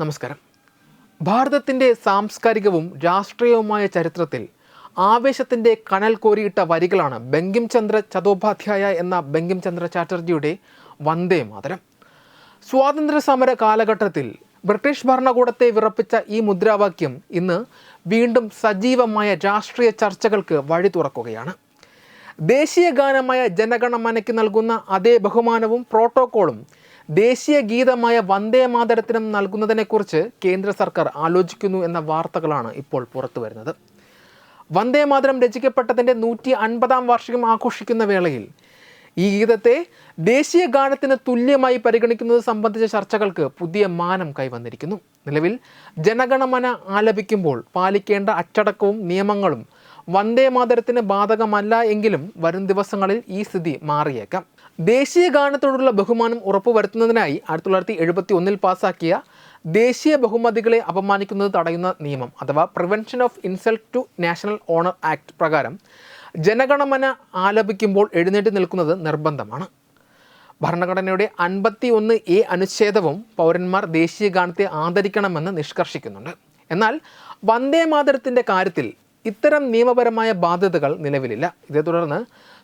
നമസ്കാരം. ഭാരതത്തിന്റെ സാംസ്കാരികവും രാഷ്ട്രീയവുമായ ചരിത്രത്തിൽ ആവേശത്തിന്റെ കനൽ കോരിയിട്ട വരികളാണ് ബങ്കിം ചന്ദ്ര ചതോപാധ്യായ എന്ന ബങ്കിം ചന്ദ്ര ചാറ്റർജിയുടെ വന്ദേ മാതരം. സ്വാതന്ത്ര്യ സമര കാലഘട്ടത്തിൽ ബ്രിട്ടീഷ് ഭരണകൂടത്തെ വിറപ്പിച്ച ഈ മുദ്രാവാക്യം ഇന്ന് വീണ്ടും സജീവമായ രാഷ്ട്രീയ ചർച്ചകൾക്ക് വഴി തുറക്കുകയാണ്. ദേശീയ ഗാനമായ ജനഗണമനയ്ക്ക് നൽകുന്ന അതേ ബഹുമാനവും പ്രോട്ടോക്കോളും ദേശീയ ഗീതമായ വന്ദേ മാതരത്തിനും നൽകുന്നതിനെക്കുറിച്ച് കേന്ദ്ര സർക്കാർ ആലോചിക്കുന്നു എന്ന വാർത്തകളാണ് ഇപ്പോൾ പുറത്തു വരുന്നത്. വന്ദേ മാതരം രചിക്കപ്പെട്ടതിന്റെ നൂറ്റി അൻപതാം വാർഷികം ആഘോഷിക്കുന്ന വേളയിൽ ഈ ഗീതത്തെ ദേശീയ ഗാനത്തിന് തുല്യമായി പരിഗണിക്കുന്നത് സംബന്ധിച്ച ചർച്ചകൾക്ക് പുതിയ മാനം കൈവന്നിരിക്കുന്നു. നിലവിൽ ജനഗണമന ആലപിക്കുമ്പോൾ പാലിക്കേണ്ട അച്ചടക്കവും നിയമങ്ങളും വന്ദേ മാതരത്തിന് ബാധകമല്ല എങ്കിലും വരും ദിവസങ്ങളിൽ ഈ സ്ഥിതി മാറിയേക്കാം. ദേശീയ ഗാനത്തോടുള്ള ബഹുമാനം ഉറപ്പുവരുത്തുന്നതിനായി ആയിരത്തി തൊള്ളായിരത്തി എഴുപത്തി ഒന്നിൽ പാസാക്കിയ ദേശീയ ബഹുമതികളെ അപമാനിക്കുന്നത് തടയുന്ന നിയമം അഥവാ prevention of insult to national honour act പ്രകാരം ജനഗണമന ആലപിക്കുമ്പോൾ എഴുന്നേറ്റ് നിൽക്കുന്നത് നിർബന്ധമാണ്. ഭരണഘടനയുടെ അൻപത്തി ഒന്ന് എ അനുച്ഛേദവും പൗരന്മാർ ദേശീയ ഗാനത്തെ ആദരിക്കണമെന്ന് നിഷ്കർഷിക്കുന്നുണ്ട്. എന്നാൽ വന്ദേ മാതരത്തിന്റെ കാര്യത്തിൽ ഇത്തരം നിയമപരമായ ബാധ്യതകൾ നിലവിലില്ല. ഇതേ തുടർന്ന്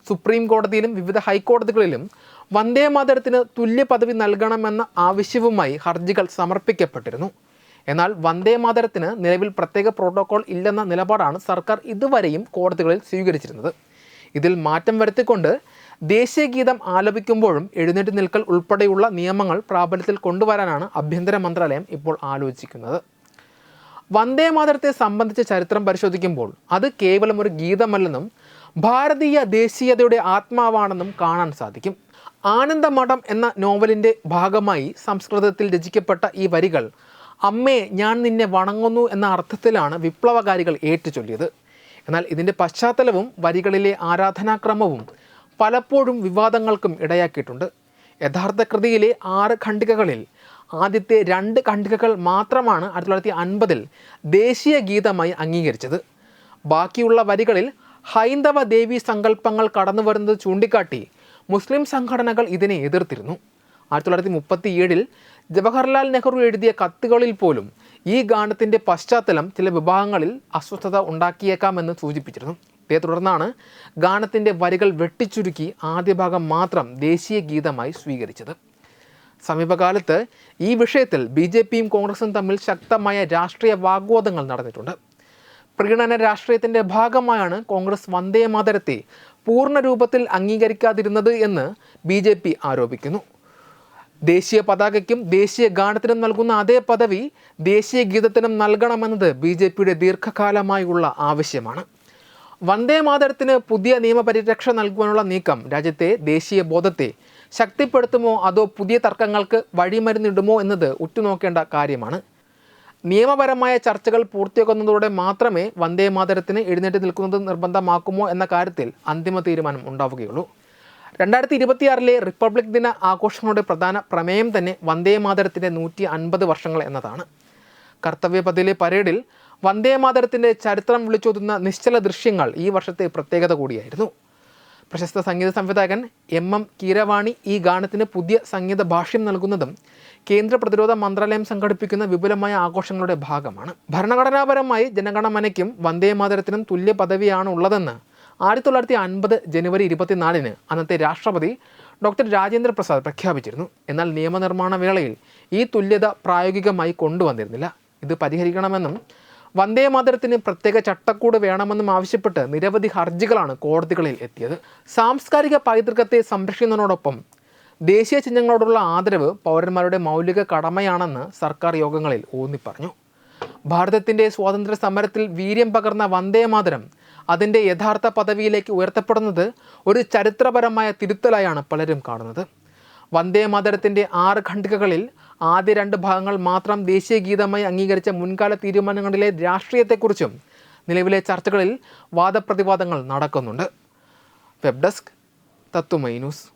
സുപ്രീം കോടതിയിലും വിവിധ ഹൈക്കോടതികളിലും വന്ദേ മാതരത്തിന് തുല്യ പദവി നൽകണമെന്ന ആവശ്യവുമായി ഹർജികൾ സമർപ്പിക്കപ്പെട്ടിരുന്നു. എന്നാൽ വന്ദേ മാതരത്തിന് നിലവിൽ പ്രത്യേക പ്രോട്ടോകോൾ ഇല്ലെന്ന നിലപാടാണ് സർക്കാർ ഇതുവരെയും കോടതികളിൽ സ്വീകരിച്ചിരുന്നത്. ഇതിൽ മാറ്റം വരുത്തിക്കൊണ്ട് ദേശീയ ഗീതം ആലപിക്കുമ്പോഴും എഴുന്നേറ്റ് നിൽക്കൽ ഉൾപ്പെടെയുള്ള നിയമങ്ങൾ പ്രാബല്യത്തിൽ കൊണ്ടുവരാനാണ് ആഭ്യന്തര മന്ത്രാലയം ഇപ്പോൾ ആലോചിക്കുന്നത്. വന്ദേ മാതരത്തെ സംബന്ധിച്ച ചരിത്രം പരിശോധിക്കുമ്പോൾ അത് കേവലം ഒരു ഗീതമല്ലെന്നും ഭാരതീയ ദേശീയതയുടെ ആത്മാവാണെന്നും കാണാൻ സാധിക്കും. ആനന്ദമഠം എന്ന നോവലിന്റെ ഭാഗമായി സംസ്കൃതത്തിൽ രചിക്കപ്പെട്ട ഈ വരികൾ അമ്മേ ഞാൻ നിന്നെ വണങ്ങുന്നു എന്ന അർത്ഥത്തിലാണ് വിപ്ലവകാരികൾ ഏറ്റുചൊല്ലിയത്. എന്നാൽ ഇതിന്റെ പശ്ചാത്തലവും വരികളിലെ ആരാധനാക്രമവും പലപ്പോഴും വിവാദങ്ങൾക്കും ഇടയാക്കിയിട്ടുണ്ട്. യഥാർത്ഥ കൃതിയിലെ ആറ് ഖണ്ഡികകളിൽ ആദ്യത്തെ രണ്ട് ഖണ്ഡികകൾ മാത്രമാണ് ആയിരത്തി തൊള്ളായിരത്തി അൻപതിൽ ദേശീയ ഗീതമായി അംഗീകരിച്ചത്. ബാക്കിയുള്ള വരികളിൽ ഹൈന്ദവ ദേവി സങ്കല്പങ്ങൾ കടന്നു വരുന്നത് ചൂണ്ടിക്കാട്ടി മുസ്ലിം സംഘടനകൾ ഇതിനെ എതിർത്തിരുന്നു. ആയിരത്തി തൊള്ളായിരത്തി മുപ്പത്തി ഏഴിൽ ജവഹർലാൽ നെഹ്റു എഴുതിയ കത്തുകളിൽ പോലും ഈ ഗാനത്തിന്റെ പശ്ചാത്തലം ചില വിഭാഗങ്ങളിൽ അസ്വസ്ഥത ഉണ്ടാക്കിയേക്കാമെന്ന് സൂചിപ്പിച്ചിരുന്നു. ഇതേ തുടർന്നാണ് ഗാനത്തിന്റെ വരികൾ വെട്ടിച്ചുരുക്കി ആദ്യ ഭാഗം മാത്രം ദേശീയ ഗീതമായി സ്വീകരിച്ചത്. സമീപകാലത്ത് ഈ വിഷയത്തിൽ ബി ജെ പിയും കോൺഗ്രസും തമ്മിൽ ശക്തമായ രാഷ്ട്രീയ വാഗ്വാദങ്ങൾ നടന്നിട്ടുണ്ട്. പ്രീണന രാഷ്ട്രീയത്തിന്റെ ഭാഗമായാണ് കോൺഗ്രസ് വന്ദേ മാതരത്തെ പൂർണ രൂപത്തിൽ അംഗീകരിക്കാതിരുന്നത് എന്ന് ബി ജെ പി ആരോപിക്കുന്നു. ദേശീയ പതാകയ്ക്കും ദേശീയ ഗാനത്തിനും നൽകുന്ന അതേ പദവി ദേശീയ ഗീതത്തിനും നൽകണമെന്നത് ബി ജെ പിയുടെ ദീർഘകാലമായുള്ള ആവശ്യമാണ്. വന്ദേ മാതരത്തിന് പുതിയ നിയമപരിരക്ഷ നൽകുവാനുള്ള നീക്കം രാജ്യത്തെ ദേശീയ ബോധത്തെ ശക്തിപ്പെടുത്തുമോ അതോ പുതിയ തർക്കങ്ങൾക്ക് വഴിമരുന്നിടുമോ എന്നത് ഉറ്റുനോക്കേണ്ട കാര്യമാണ്. നിയമപരമായ ചർച്ചകൾ പൂർത്തിയാക്കുന്നതോടെ മാത്രമേ വന്ദേ മാതരത്തിന് എഴുന്നേറ്റ് നിൽക്കുന്നത് നിർബന്ധമാക്കുമോ എന്ന കാര്യത്തിൽ അന്തിമ തീരുമാനം ഉണ്ടാവുകയുള്ളൂ. രണ്ടായിരത്തി ഇരുപത്തിയാറിലെ റിപ്പബ്ലിക് ദിന ആഘോഷങ്ങളുടെ പ്രധാന പ്രമേയം തന്നെ വന്ദേ മാതരത്തിന്റെ നൂറ്റി അൻപത് വർഷങ്ങൾ എന്നതാണ്. കർത്തവ്യപഥയിലെ പരേഡിൽ വന്ദേ മാതരത്തിന്റെ ചരിത്രം വിളിച്ചോതുന്ന നിശ്ചല ദൃശ്യങ്ങൾ ഈ വർഷത്തെ പ്രത്യേകത കൂടിയായിരുന്നു. പ്രശസ്ത സംഗീത സംവിധായകൻ എം എം കീരവാണി ഈ ഗാനത്തിന് പുതിയ സംഗീത ഭാഷ്യം നൽകുന്നതും കേന്ദ്ര പ്രതിരോധ മന്ത്രാലയം സംഘടിപ്പിക്കുന്ന വിപുലമായ ആഘോഷങ്ങളുടെ ഭാഗമാണ്. ഭരണഘടനാപരമായി ജനഗണമനയ്ക്കും വന്ദേ മാതരത്തിനും തുല്യ പദവിയാണ് ഉള്ളതെന്ന് ആയിരത്തി തൊള്ളായിരത്തി അൻപത് ജനുവരി ഇരുപത്തിനാലിന് അന്നത്തെ രാഷ്ട്രപതി ഡോക്ടർ രാജേന്ദ്ര പ്രസാദ് പ്രഖ്യാപിച്ചിരുന്നു. എന്നാൽ നിയമനിർമ്മാണ വേളയിൽ ഈ തുല്യത പ്രായോഗികമായി കൊണ്ടുവന്നിരുന്നില്ല. ഇത് പരിഹരിക്കണമെന്നും വന്ദേ മാതരത്തിന് പ്രത്യേക ചട്ടക്കൂട് വേണമെന്നും ആവശ്യപ്പെട്ട് നിരവധി ഹർജികളാണ് കോടതികളിൽ എത്തിയത്. സാംസ്കാരിക പൈതൃകത്തെ സംരക്ഷിക്കുന്നതിനോടൊപ്പം ദേശീയ ചിഹ്നങ്ങളോടുള്ള ആദരവ് പൗരന്മാരുടെ മൗലിക കടമയാണെന്ന് സർക്കാർ യോഗങ്ങളിൽ ഊന്നിപ്പറഞ്ഞു. ഭാരതത്തിന്റെ സ്വാതന്ത്ര്യ സമരത്തിൽ വീര്യം പകർന്ന വന്ദേ മാതരം അതിന്റെ യഥാർത്ഥ പദവിയിലേക്ക് ഉയർത്തപ്പെടുന്നത് ഒരു ചരിത്രപരമായ തിരുത്തലായാണ് പലരും കാണുന്നത്. വന്ദേ മാതരത്തിന്റെ ആറ് ഖണ്ഡികകളിൽ ആദ്യ രണ്ട് ഭാഗങ്ങൾ മാത്രം ദേശീയ ഗീതമായി അംഗീകരിച്ച മുൻകാല തീരുമാനങ്ങളിലെ രാഷ്ട്രീയത്തെക്കുറിച്ചും നിലവിലെ ചർച്ചകളിൽ വാദപ്രതിവാദങ്ങൾ നടക്കുന്നുണ്ട്. Web desk Tatwamayi news.